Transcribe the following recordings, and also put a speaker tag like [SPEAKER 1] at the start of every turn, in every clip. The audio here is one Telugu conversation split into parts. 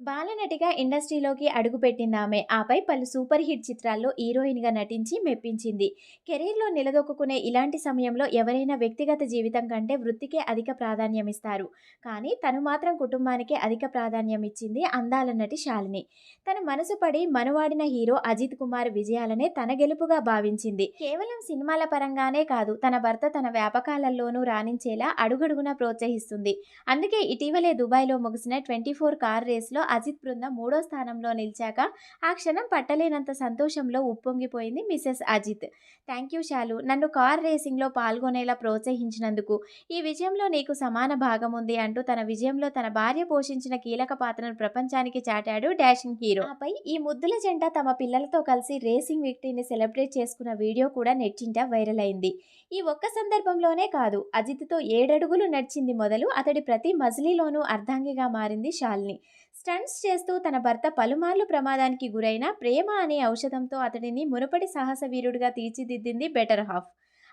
[SPEAKER 1] బాలనటిగా ఇండస్ట్రీలోకి అడుగుపెట్టిందామె. ఆపై పలు సూపర్ హిట్ చిత్రాల్లో హీరోయిన్గా నటించి మెప్పించింది. కెరీర్లో నిలదొక్కునే ఇలాంటి సమయంలో ఎవరైనా వ్యక్తిగత జీవితం కంటే వృత్తికే అధిక ప్రాధాన్యం ఇస్తారు కానీ తను మాత్రం కుటుంబానికే అధిక ప్రాధాన్యం ఇచ్చింది అందాల నటి శాలిని. తన మనసు పడి మనువాడిన హీరో అజిత్ కుమార్ విజయాలనే తన గెలుపుగా భావించింది. కేవలం సినిమాల పరంగానే కాదు తన భర్త తన వ్యాపకాలలోనూ రాణించేలా అడుగడుగునా ప్రోత్సహిస్తుంది. అందుకే ఇటీవలే దుబాయ్లో ముగిసిన ట్వంటీ ఫోర్ కార్ రేస్లో అజిత్ బృందం మూడో స్థానంలో నిలిచాక ఆ క్షణం పట్టలేనంత సంతోషంలో ఉప్పొంగిపోయింది Mrs Ajith. Thank you Shalu. నన్ను కార్ రేసింగ్లో పాల్గొనేలా ప్రోత్సహించినందుకు. ఈ విజయంలో నీకు సమాన భాగం ఉంది అంటూ తన విజయంలో తన భార్య పోషించిన కీలక పాత్రను ప్రపంచానికి చాటాడు డాషింగ్ హీరో. ఆపై ఈ ముద్దుల జంట తమ పిల్లలతో కలిసి రేసింగ్ విక్టరీని సెలబ్రేట్ చేసుకున్న వీడియో కూడా నెట్టింట వైరల్ అయింది. ఈ ఒక్క సందర్భంలోనే కాదు అజిత్తో ఏడడుగులు నడిచింది మొదలు అతడి ప్రతి మజిలీలోనూ అర్ధాంగిగా మారింది శాలిని. స్టంట్స్ చేస్తూ తన భర్త పలుమార్లు ప్రమాదానికి గురైన ప్రేమ అనే ఔషధంతో అతడిని మునుపటి సాహస వీరుడిగా తీర్చిదిద్దింది బెటర్ హాఫ్.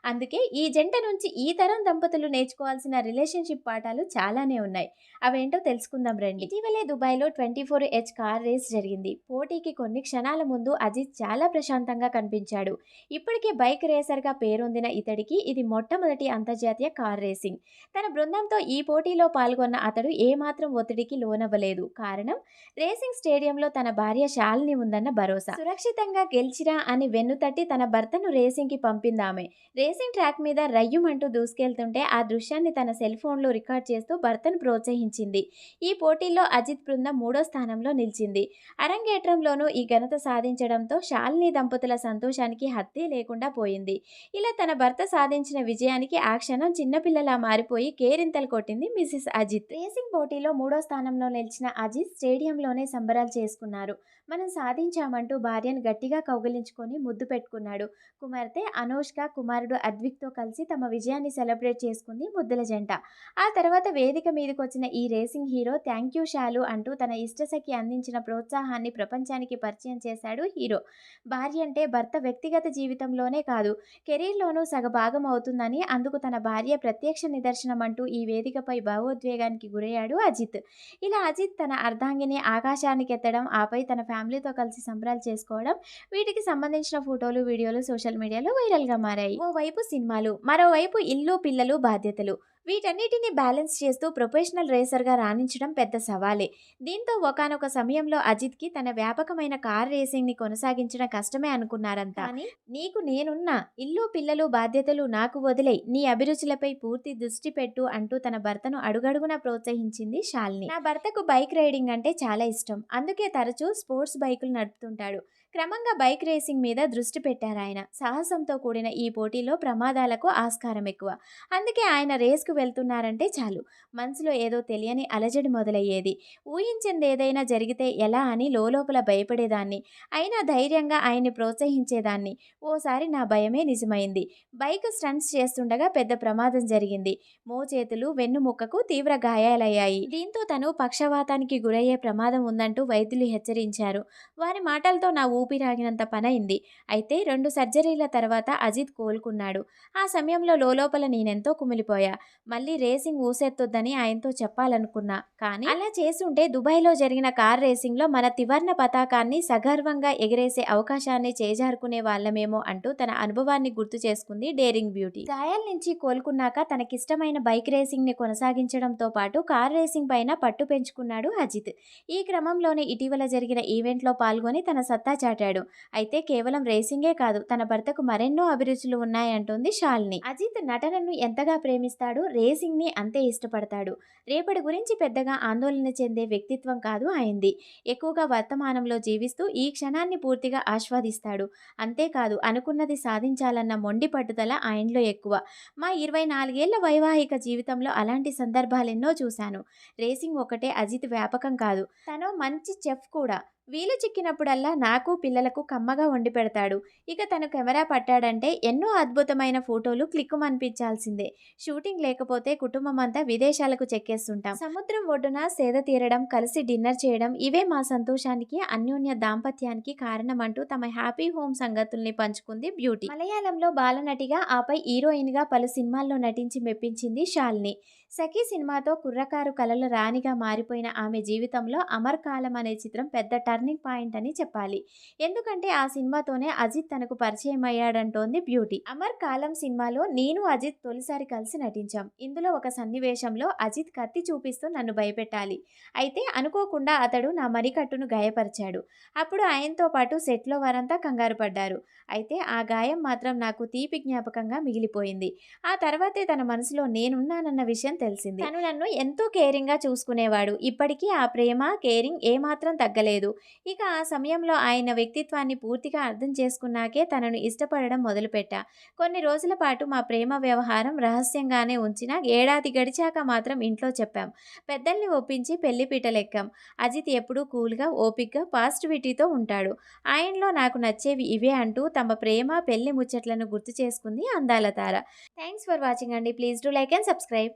[SPEAKER 1] అందుకే ఈ జంట నుంచి ఈ తరం దంపతులు నేర్చుకోవాల్సిన రిలేషన్షిప్ పాఠాలు చాలానే ఉన్నాయి. అవేంటో తెలుసుకుందాం రండి. ఇటీవలే దుబాయ్లో twenty four H car race జరిగింది. పోటీకి కొన్ని క్షణాల ముందు అజిత్ చాలా ప్రశాంతంగా కనిపించాడు. ఇప్పటికే బైక్ రేసర్గా పేరొందిన ఇతడికి ఇది మొట్టమొదటి అంతర్జాతీయ కార్ రేసింగ్. తన బృందంతో ఈ పోటీలో పాల్గొన్న అతడు ఏమాత్రం ఒత్తిడికి లోనవ్వలేదు. కారణం? రేసింగ్ స్టేడియంలో తన భార్య శాలిని ఉందన్న భరోసా. సురక్షితంగా గెలిచిరా అని వెన్నుతట్టి తన భర్తను రేసింగ్కి పంపిందామె. రేసింగ్ ట్రాక్ మీద రయ్యుమంటూ దూసుకెళ్తుంటే ఆ దృశ్యాన్ని తన సెల్ ఫోన్లో రికార్డ్ చేస్తూ భర్తను ప్రోత్సహించింది. ఈ పోటీల్లో అజిత్ బృందం మూడో స్థానంలో నిలిచింది. అరంగేట్రంలోనూ ఈ ఘనత సాధించడంతో శాలిని దంపతుల సంతోషానికి హత్యే లేకుండా పోయింది. ఇలా తన భర్త సాధించిన విజయానికి ఆ క్షణం చిన్నపిల్లలా మారిపోయి కేరింతలు కొట్టింది మిసెస్ అజిత్. రేసింగ్ పోటీలో మూడో స్థానంలో నిలిచిన అజిత్ స్టేడియంలోనే సంబరాలు చేసుకున్నారు. మనం సాధించామంటూ భార్యను గట్టిగా కౌగిలించుకొని ముద్దు పెట్టుకున్నాడు. కుమార్తె అనోష్క కుమారుడు అద్విక్తో కలిసి తమ విజయాన్ని సెలబ్రేట్ చేసుకుంది ముద్దుల జంట. ఆ తర్వాత వేదిక మీదకి వచ్చిన ఈ రేసింగ్ హీరో థ్యాంక్ యూ షాలు అంటూ తన ఇష్టసఖి అందించిన ప్రోత్సాహాన్ని ప్రపంచానికి పరిచయం చేశాడు హీరో. భార్య అంటే భర్త వ్యక్తిగత జీవితంలోనే కాదు కెరీర్లోనూ సగభాగం అవుతుందని అందుకు తన భార్య ప్రత్యక్ష నిదర్శనం అంటూ ఈ వేదికపై భావోద్వేగానికి గురయ్యాడు అజిత్. ఇలా అజిత్ తన అర్ధాంగిని ఆకాశానికి ఎత్తడం ఆపై తన ఫ్యామిలీతో కలిసి సంబరాలు చేసుకోవడం వీటికి సంబంధించిన ఫోటోలు వీడియోలు సోషల్ మీడియాలో వైరల్గా మారాయి. ఓవైపు సినిమాలు మరోవైపు ఇల్లు పిల్లలు బాధ్యతలు. వీటన్నిటిని బ్యాలెన్స్ చేస్తూ ప్రొఫెషనల్ రేసర్గా రాణించడం పెద్ద సవాలే. దీంతో ఒకానొక సమయంలో అజిత్కి తన వ్యాపకమైన కార్ రేసింగ్ని కొనసాగించడం కష్టమే అనుకున్నారంతా. కానీ నీకు నేనున్నా ఇల్లు పిల్లలు బాధ్యతలు నాకు వదిలే నీ అభిరుచులపై పూర్తి దృష్టి పెట్టు అంటూ తన భర్తను అడుగడుగునా ప్రోత్సహించింది శాలిని నా భర్తకు బైక్ రైడింగ్ అంటే చాలా ఇష్టం. అందుకే తరచూ స్పోర్ట్స్ బైకులు నడుపుతుంటాడు. క్రమంగా బైక్ రేసింగ్ మీద దృష్టి పెట్టారు ఆయన. సాహసంతో కూడిన ఈ పోటీలో ప్రమాదాలకు ఆస్కారం ఎక్కువ. అందుకే ఆయన రేస్కు వెళ్తున్నారంటే చాలు. మనసులో ఏదో తెలియని అలజడి మొదలయ్యేది. ఊహించింది ఏదైనా జరిగితే ఎలా అని లోపల భయపడేదాన్ని. అయినా ధైర్యంగా ఆయన్ని ప్రోత్సహించేదాన్ని. ఓసారి నా భయమే నిజమైంది. బైక్ స్టంట్స్ చేస్తుండగా పెద్ద ప్రమాదం జరిగింది. మోచేతులు వెన్నుముక్కకు తీవ్ర గాయాలయ్యాయి. దీంతో తను పక్షవాతానికి గురయ్యే ప్రమాదం ఉందంటూ వైద్యులు హెచ్చరించారు. వారి మాటలతో నా ఊపిరాగినంత పనైంది అయితే రెండు సర్జరీల తర్వాత అజిత్ కోలుకున్నాడు. ఆ సమయంలో లోపల నేనెంతో కుమిలిపోయా. మళ్ళీ రేసింగ్ ఊసెత్తొద్దని ఆయనతో చెప్పాలనుకున్నా. కానీ అలా చేసుంటే దుబాయ్లో జరిగిన కార్ రేసింగ్లో మన త్రివర్ణ పతాకాన్ని సగర్వంగా ఎగిరేసే అవకాశాన్ని చేజారుకునే వాళ్ళమేమో అంటూ తన అనుభవాన్ని గుర్తు చేసుకుంది డేరింగ్ బ్యూటీ. గాయాల నుంచి కోలుకున్నాక తనకిష్టమైన బైక్ రేసింగ్ని కొనసాగించడంతో పాటు కార్ రేసింగ్ పైన పట్టు పెంచుకున్నాడు అజిత్. ఈ క్రమంలోనే ఇటీవల జరిగిన ఈవెంట్లో పాల్గొని తన సత్తా చాటాడు అయితే కేవలం రేసింగే కాదు తన భర్తకు మరెన్నో అభిరుచులు ఉన్నాయంటోంది శాలిని అజిత్ నటనను ఎంతగా ప్రేమిస్తాడు రేసింగ్ని అంతే ఇష్టపడతాడు. రేపటి గురించి పెద్దగా ఆందోళన చెందే వ్యక్తిత్వం కాదు ఆయనది ఎక్కువగా వర్తమానంలో జీవిస్తూ ఈ క్షణాన్ని పూర్తిగా ఆస్వాదిస్తాడు. అంతేకాదు అనుకున్నది సాధించాలన్న మొండి పట్టుదల ఆయనలో ఎక్కువ. మా ఇరవై నాలుగేళ్ళ వైవాహిక జీవితంలో అలాంటి సందర్భాలెన్నో చూశాను. రేసింగ్ ఒకటే అజిత్ వ్యాపకం కాదు. తను మంచి చెఫ్ కూడా. వీలు చిక్కినప్పుడల్లా నాకు పిల్లలకు కమ్మగా వండి పెడతాడు. ఇక తను కెమెరా పట్టాడంటే ఎన్నో అద్భుతమైన ఫోటోలు క్లిక్కుమనిపించాల్సిందే. షూటింగ్ లేకపోతే కుటుంబం అంతా విదేశాలకు చెక్కేస్తుంటాం. సముద్రం ఒడ్డున సేద తీరడం కలిసి డిన్నర్ చేయడం ఇవే మా సంతోషానికి అన్యోన్య దాంపత్యానికి కారణమంటూ తమ హ్యాపీ హోమ్ సంగతుల్ని పంచుకుంది బ్యూటీ. మలయాళంలో బాలనటిగా ఆపై హీరోయిన్గా పలు సినిమాల్లో నటించి మెప్పించింది షాల్ని. సఖీ సినిమాతో కుర్రకారు కలల రాణిగా మారిపోయిన ఆమె జీవితంలో అమర్ కాలం అనే చిత్రం పెద్ద టర్నింగ్ పాయింట్ అని చెప్పాలి. ఎందుకంటే ఆ సినిమాతోనే అజిత్ తనకు పరిచయం అయ్యాడంటోంది బ్యూటీ. అమర్ కాలం సినిమాలో నేను అజిత్ తొలిసారి కలిసి నటించాం. ఇందులో ఒక సన్నివేశంలో అజిత్ కత్తి చూపిస్తూ నన్ను భయపెట్టాలి. అయితే అనుకోకుండా అతడు నా మరికట్టును గాయపరిచాడు. అప్పుడు ఆయనతో పాటు సెట్లో వారంతా కంగారు పడ్డారు. అయితే ఆ గాయం మాత్రం నాకు తీపి జ్ఞాపకంగా మిగిలిపోయింది. ఆ తర్వాతే తన మనసులో నేనున్నానన్న విషయం తెలిసింది. తను నన్ను ఎంతో కేరింగ్గా చూసుకునేవాడు. ఇప్పటికీ ఆ ప్రేమ కేరింగ్ ఏమాత్రం తగ్గలేదు. ఇక ఆ సమయంలో ఆయన వ్యక్తిత్వాన్ని పూర్తిగా అర్థం చేసుకున్నాకే తనను ఇష్టపడడం మొదలుపెట్టా. కొన్ని రోజుల పాటు మా ప్రేమ వ్యవహారం రహస్యంగానే ఉంచినా ఏడాది గడిచాక మాత్రం ఇంట్లో చెప్పాం. పెద్దల్ని ఒప్పించి పెళ్ళి పీటలెక్కాం. అజిత్ ఎప్పుడూ కూల్గా ఓపిక్గా పాజిటివిటీతో ఉంటాడు. ఆయనలో నాకు నచ్చేవి ఇవే అంటూ తమ ప్రేమ పెళ్ళి ముచ్చట్లను గుర్తు చేసుకుంది అందాల తార. థ్యాంక్స్ ఫర్ వాచింగ్ అండి. Please do like and subscribe.